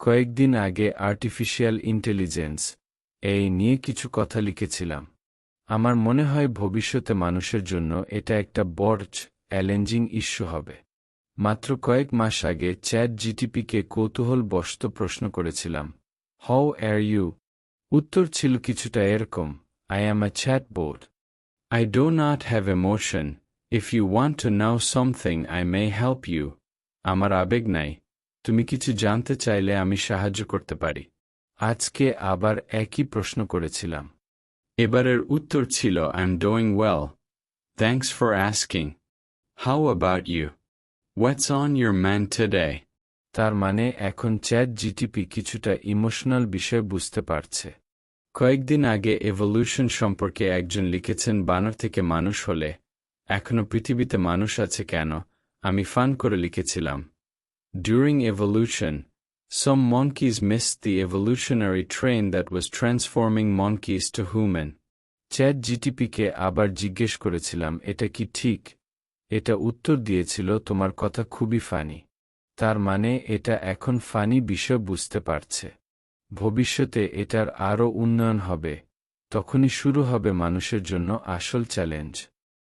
কয়েকদিন আগে artificial intelligence এই নিয়ে কিছু কথা লিখেছিলাম। আমার মনে হয় ভবিষ্যতে মানুষের জন্য এটা একটা বড় চ্যালেঞ্জিং ইস্যু হবে। মাত্র কয়েক মাস আগে চ্যাট জিটিপিকে কৌতূহলবশত প্রশ্ন করেছিলাম হাউ আর ইউ উত্তর ছিল কিছুটা এরকম I am a chatbot I do not have emotion if you want to know something I may help you আমার আবেগ নাই। তুমি কিছু জানতে চাইলে আমি সাহায্য করতে পারি। আজকে আবার একই প্রশ্ন করেছিলাম। এবারের উত্তর ছিল I am doing well thanks for asking how about you what's on your mind today তার মানে এখন চ্যাট জিটিপি কিছুটা ইমোশনাল বিষয় বুঝতে পারছে। কয়েকদিন আগে এভলিউশন সম্পর্কে একজন লিখেছেন, বানর থেকে মানুষ হলে, এখনও পৃথিবীতে মানুষ আছে কেন? আমি ফান করে লিখেছিলাম। During evolution, some monkeys missed the evolutionary train that was transforming monkeys to human. Chat জিটিপিকে আবার জিজ্ঞেস করেছিলাম এটা কি ঠিক? এটা উত্তর দিয়েছিল তোমার কথা খুবই ফানি তার মানে এটা এখন ফানি বিষয় বুঝতে পারছে। ভবিষ্যতে এটার আরও উন্নয়ন হবে। তখনই শুরু হবে মানুষের জন্য আসল চ্যালেঞ্জ